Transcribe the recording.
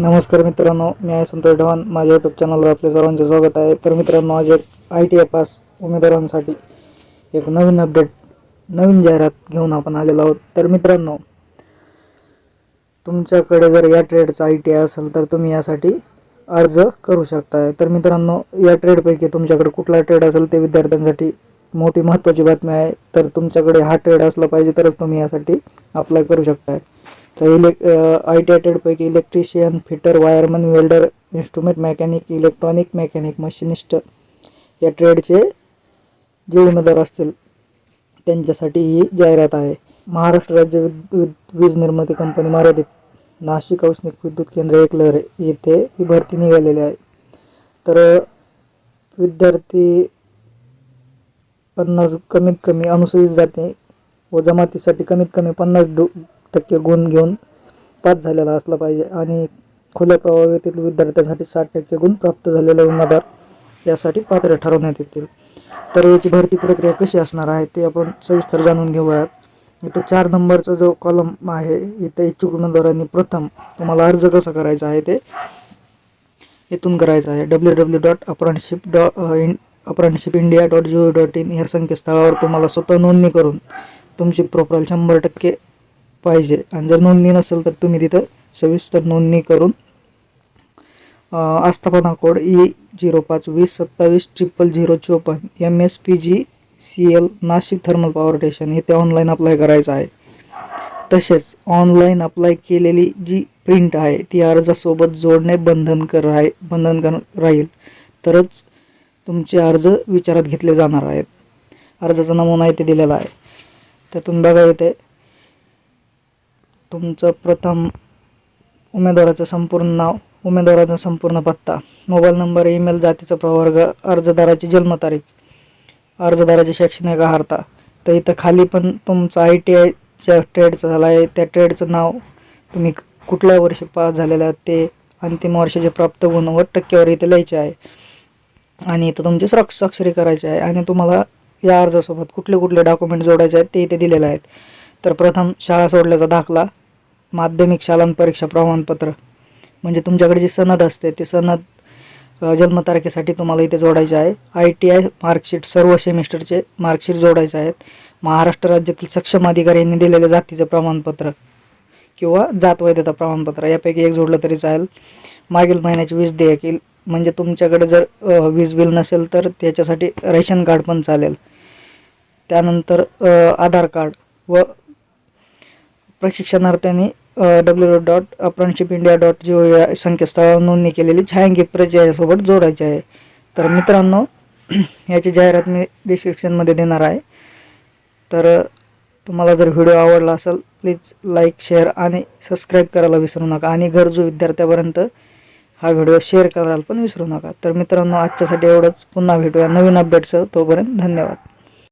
नमस्कार मित्रांनो मी आहे संतोष ढवान. माझ्या यूट्यूब चॅनलवर आपले सर्वांचे स्वागत आहे. तर मित्रांनो आज एक आय टी आय पास उमेदवारांसाठी एक नवीन अपडेट नवीन जाहिरात घेऊन आपण आलेलो आहोत. तर मित्रांनो तुमच्याकडे जर या ट्रेडचा आय टी आय असेल तर तुम्ही यासाठी अर्ज करू शकताय. तर मित्रांनो या ट्रेडपैकी तुमच्याकडे कुठला ट्रेड असेल ते विद्यार्थ्यांसाठी मोठी महत्त्वाची बातमी आहे. तर तुमच्याकडे हा ट्रेड असला पाहिजे तरच तुम्ही यासाठी अप्लाय करू शकताय. तर इलेक I T I ट्रेडपैकी electrician fitter wireman welder instrument mechanic electronic mechanic machinist या ट्रेडचे जे उमेदवार असतील त्यांच्यासाठी ही जाहिरात आहे. महाराष्ट्र राज्य विद वीज निर्मिती कंपनी मर्यादित नाशिक औष्णिक विद्युत केंद्र एकलहर येथे ही भरती निघालेली आहे. तर विद्यार्थी पन्नास कमीत कमी अनुसूचित जाती व जमातीसाठी कमीत कमी पन्नास डो टक्के गुण घेऊन पास झालेला असला पाहिजे आणि खुल्या प्रभागातील विद्यार्थ्यांसाठी साठ टक्के गुण प्राप्त झालेले उमेदवार यासाठी पात्र ठरवण्यात येतील. तर याची भरती प्रक्रिया कशी असणार आहे ते आपण सविस्तर जाणून घेऊयात. इथं चार नंबरचा जो कॉलम आहे इथं इच्छुक उमेदवारांनी प्रथम तुम्हाला अर्ज कसा करायचा आहे ते इथून करायचं आहे. W W dot apprenticeship dot apprenticeship India dot G O dot in या संकेतस्थळावर तुम्हाला स्वतः नोंदणी करून तुमची प्रोफाईल शंभर टक्के पाहिजे. आणि जर नोंदणी नसेल तर तुम्ही तिथं सविस्तर नोंदणी करून आस्थापना कोड ई झिरो पाच वीस सत्तावीस ट्रिपल झिरो चोपन्न M S P G C L Nashik thermal power station ते ऑनलाईन अप्लाय करायचं आहे. तसेच ऑनलाईन अप्लाय केलेली जी प्रिंट आहे ती अर्जासोबत जोडणे बंधनकर आहे बंधनकर राहील. तरच तुमचे अर्ज विचारात घेतले जाणार आहेत. अर्जाचा नमुना इथे दिलेला आहे. त्यातून बघा येते तुमचं प्रथम उमेदवाराचं संपूर्ण नाव उमेदवाराचा संपूर्ण पत्ता मोबाईल नंबर ईमेल जातीचा प्रवर्ग अर्जदाराची जन्मतारीख अर्जदाराची शैक्षणिक अर्हता तर इथं खाली पण तुमचं आय टी आयच्या ट्रेडचं झालं आहे त्या ट्रेडचं नाव तुम्ही कुठल्या वर्षी पास झालेलं आहे ते अंतिम वर्षाचे प्राप्त गुण व टक्केवारी इथे लिहायचे आहे. आणि इथं तुमची स्वाक्षरी करायची आहे आणि तुम्हाला या अर्जासोबत कुठले कुठले डॉक्युमेंट जोडायचे आहेत ते इथे दिलेले आहेत. तर प्रथम शाळा सोडल्याचा दाखला माध्यमिक शालांत परीक्षा प्रमाणपत्र. म्हणजे तुमच्याकडे जी सनद असते ते सनद जन्मतारखेसाठी तुम्हाला इथे जोडायचे आहे. आय टी आय मार्कशीट सर्व सेमिस्टरचे मार्कशीट जोडायचे आहेत. महाराष्ट्र राज्यातील सक्षम अधिकाऱ्यांनी दिलेले जातीचं प्रमाणपत्र किंवा जात वैधता प्रमाणपत्र यापैकी एक जोडलं तरी चालेल. मागील महिन्याची वीज देयकील म्हणजे तुमच्याकडे जर वीज बिल नसेल तर त्याच्यासाठी रेशन कार्ड पण चालेल. त्यानंतर आधार कार्ड व प्रशिक्षणार्थ्यांनी W dot apprenticeship India dot G O या संकेतस्थळावर नोंदणी केलेली छायांकित प्रजयासोबत जोडायची आहे. तर मित्रांनो याची जाहिरात मी डिस्क्रिप्शनमध्ये देणार आहे. तर तुम्हाला जर व्हिडिओ आवडला असेल प्लीज लाईक शेअर आणि सबस्क्राईब करायला विसरू नका. आणि गरजू विद्यार्थ्यापर्यंत हा व्हिडिओ शेअर करायला पण विसरू नका. तर मित्रांनो आजच्यासाठी एवढंच. पुन्हा भेटूया नवीन अपडेटसह तोपर्यंत धन्यवाद.